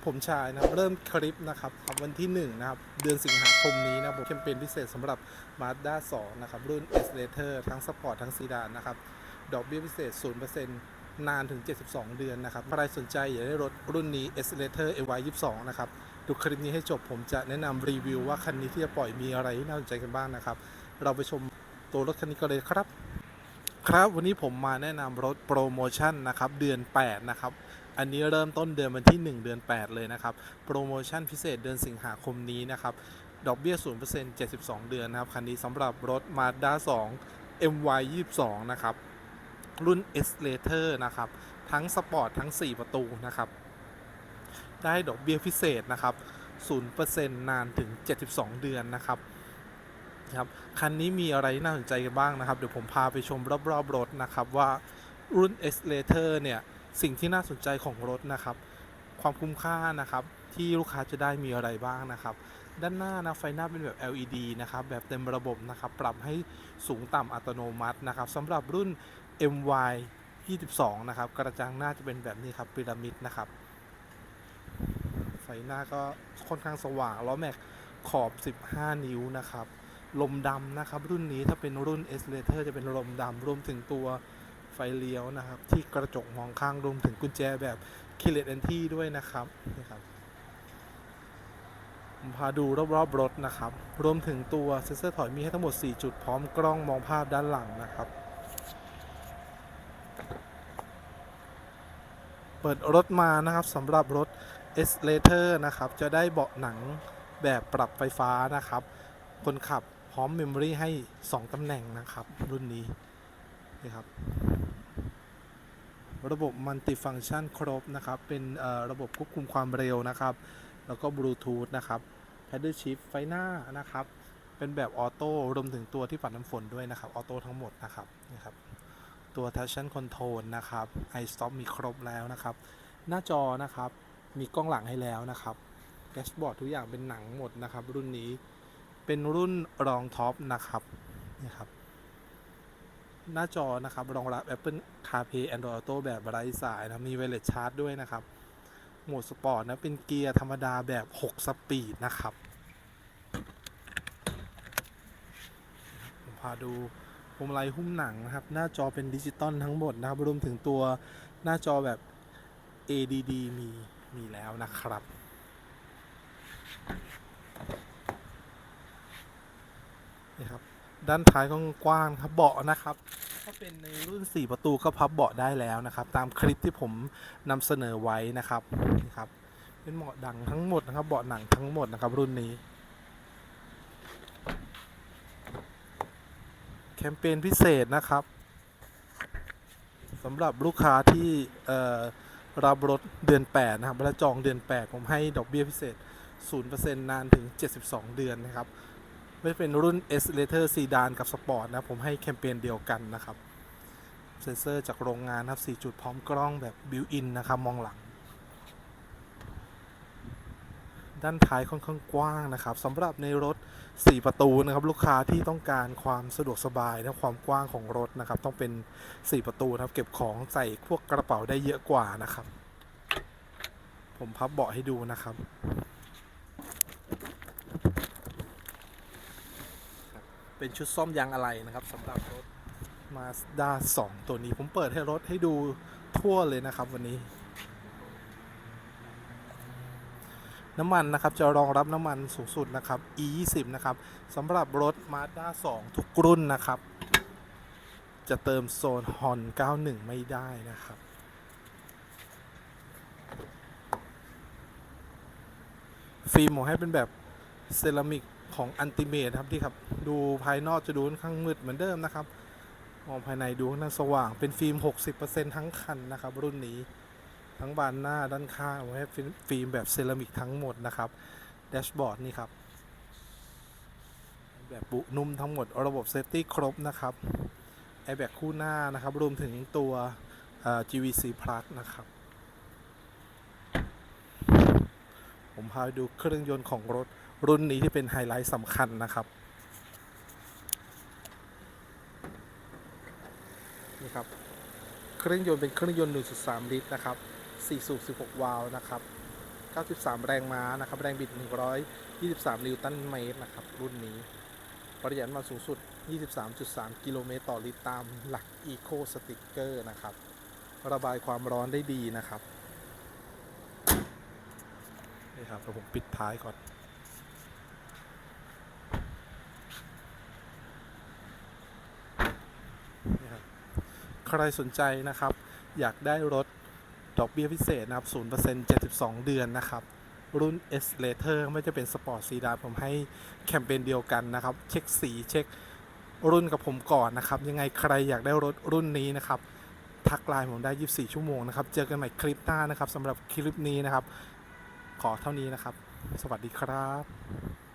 ครับผมชายนะครับเริ่มคลิปนะครับวันที่1นะครับเดือนสิงหาคมนี้นะครับผมแคมเปญพิเศษสำหรับ Mazda 2นะครับรุ่น S l a t e r ทั้งสปอร์ตทั้งซีดานนะครับดอกเบี้ยพิเศษ 0%นานถึง 72 เดือนนะครับใครสนใจอยากได้รถรุ่นนี้ S l a t e r AY 22นะครับดูคลิปนี้ให้จบผมจะแนะนำรีวิวว่าคันนี้ที่จะปล่อยมีอะไรที่น่าสนใจกันบ้างนะครับเราไปชมตัวรถคันนี้กันเลยครับ ครับวันนี้ผมมาแนะนำรถโปรโมชั่นนะครับเดือน 8 นะครับ อันนี้เริ่มต้นเดือนวันที่ 1 เดือน 8 เลยนะครับ โปรโมชั่นพิเศษเดือนสิงหาคมนี้นะครับ ดอกเบี้ย 0% 72 เดือนนะครับ คันนี้สำหรับรถ Mazda 2 MY 22 นะครับ รุ่น S l a t e r นะครับ ทั้งสปอร์ตทั้ง 4 ประตูนะครับ ได้ดอกเบี้ยพิเศษนะครับ 0%นานถึง 72 เดือนนะครับครับคันนี้มีอะไรน่าสนใจกันบ้างนะครับ เดี๋ยวผมพาไปชมรอบๆรถนะครับว่ารุ่น S l a t e r เนี่ย สิ่งที่น่าสนใจของรถนะครับ ความคุ้มค่านะครับที่ลูกค้าจะได้มีอะไรบ้างนะครับ ด้านหน้านะไฟหน้าเป็นแบบ LED นะครับแบบเต็มระบบนะครับปรับให้สูงต่ำอัตโนมัตินะครับสำหรับรุ่น MY 22 นะครับ กระจังหน้าจะเป็นแบบนี้ครับพีระมิดนะครับ ไฟหน้าก็ค่อนข้างสว่างล้อแม็กขอบ 15 นิ้วนะครับ ลมดำนะครับ รุ่นนี้ถ้าเป็นรุ่น S l a t e r จะเป็นลมดำรวมถึงตัว ไฟเลี้ยวนะครับ ที่กระจกมองข้างรวมถึงกุญแจแบบ k i l l e t Entry ด้วยนะครับนี่ครับผมพาดูรอบๆรถนะครับ รวมถึงตัวเซ็นเซอร์ถอยมีให้ทั้งหมด 4 จุดพร้อมกล้องมองภาพด้านหลังนะครับ เปิดรถมานะครับสำหรับรถ S l a t e r นะครับ จะได้เบาะหนังแบบปรับไฟฟ้านะครับ คนขับพร้อมเมมโมรีให้ 2ตำแหน่งนะครับ รุ่นนี้นี่ครับ ระบบมัลติฟังชันครบนะครับ เป็นระบบควบคุมความเร็วนะครับ แล้วก็บลูทูธนะครับ Paddle Shift ไฟหน้านะครับ เป็นแบบออโต้รวมถึงตัวที่ปัดน้ำฝนด้วยนะครับ ออโต้ทั้งหมดนะครับนี่ครับ ตัว Traction Control นะครับ i Stop มีครบแล้วนะครับ หน้าจอนะครับ มีกล้องหลังให้แล้วนะครับแดชบอร์ดทุกอย่างเป็นหนังหมดนะครับ รุ่นนี้เป็นรุ่นรองท็อปนะครับนี่ครับ หน้าจอนะครับ รองรับ Apple CarPlay Android Auto แบบไร้สายนะ มี Wireless Charge ด้วยนะครับ โหมดสปอร์ตนะ เป็นเกียร์ธรรมดาแบบ 6 สปีดนะครับ ผมพาดูพวงมาลัยหุ้มหนังนะครับ หน้าจอเป็นดิจิตอลทั้งหมดนะครับ รวมถึงตัวหน้าจอแบบ ADD มีมีแล้วนะครับ นี่ครับ ด้านท้ายก็กว้างครับเบาะนะครับ ถ้าเป็นในรุ่น 4 ประตูก็พับเบาะได้แล้วนะครับ ตามคลิปที่ผมนำเสนอไว้นะครับนี่ครับ เป็นเบาะดังทั้งหมดนะครับ เบาะหนังทั้งหมดนะครับ รุ่นนี้ แคมเปญพิเศษนะครับสำหรับลูกค้าที่รับรถเดือน 8 นะครับและจองเดือน 8 ผมให้ดอกเบี้ยพิเศษ 0%นานถึง 72 เดือนนะครับ ไม่เป็นรุ่น S l a t e r ซีดานกับสปอร์ตนะ ผมให้แคมเปญเดียวกันนะครับ เซนเซอร์จากโรงงานครับ 4 จุดพร้อมกล้องแบบบิวอินนะครับ มองหลัง ด้านท้ายค่อนข้างกว้างนะครับสำหรับในรถ 4 ประตูนะครับ ลูกค้าที่ต้องการความสะดวกสบายและความกว้างของรถนะครับ ต้องเป็น 4 ประตูนะครับ เก็บของใส่พวกกระเป๋าได้เยอะกว่านะครับ ผมพับเบาะให้ดูนะครับ เป็นชุดซ่อมยางอะไหล่นะครับสำหรับรถ Mazda 2 ตัวนี้ผมเปิดให้รถให้ดูทั่วเลยนะครับวันนี้ น้ำมันนะครับจะรองรับน้ำมันสูงสุดนะครับ E 2 0 นะครับสำหรับรถ Mazda 2 ทุกรุ่นนะครับ จะเติมโซนฮอน91 ไม่ได้นะครับฟิล์มผมให้เป็นแบบเซรามิก ของอันติเมทครับที่ครับดูภายนอกจะดูค่อนข้างมืดเหมือนเดิมนะครับมองภายในดูค่อนข้างสว่างเป็นฟิล์ม 60%ทั้งคันนะครับ รุ่นนี้ทั้งบานหน้าด้านข้างให้ฟิล์มแบบเซรามิกทั้งหมดนะครับแดชบอร์ดนี่ครับแบบบุนุ่มทั้งหมดระบบเซฟตี้ครบนะครับแอร์แบ็กคู่หน้านะครับ รวมถึงตัว GVC Plus นะครับ ผมพาไปดูเครื่องยนต์ของรถ รุ่นนี้ที่เป็นไฮไลท์สำคัญนะครับนี่ครับเครื่องยนต์เป็นเครื่องยนต์ 1.3 ลิตรนะครับ 4 สูบ 16 วาล์วนะครับ 93 แรงม้านะครับ แรงบิด 123 นิวตันเมตรนะครับ รุ่นนี้ ประหยัดมาสูงสุด 23.3 กิโลเมตรต่อลิตรตามหลัก Eco Sticker นะครับ ระบายความร้อนได้ดีนะครับ นี่ครับผมปิดท้ายก่อนครับ ใครสนใจนะครับ อยากได้รถดอกเบี้ยพิเศษนะครับ0% 72 เดือนนะครับ รุ่น S Later ไม่จะเป็นสปอร์ตซีดานผมให้แคมเปญเดียวกันนะครับ เช็คสีเช็ครุ่นกับผมก่อนนะครับ ยังไงใครอยากได้รถรุ่นนี้นะครับ ทักไลน์ผมได้ 24 ชั่วโมงนะครับ เจอกันใหม่คลิปหน้านะครับสำหรับคลิปนี้นะครับ ขอเท่านี้นะครับ สวัสดีครับ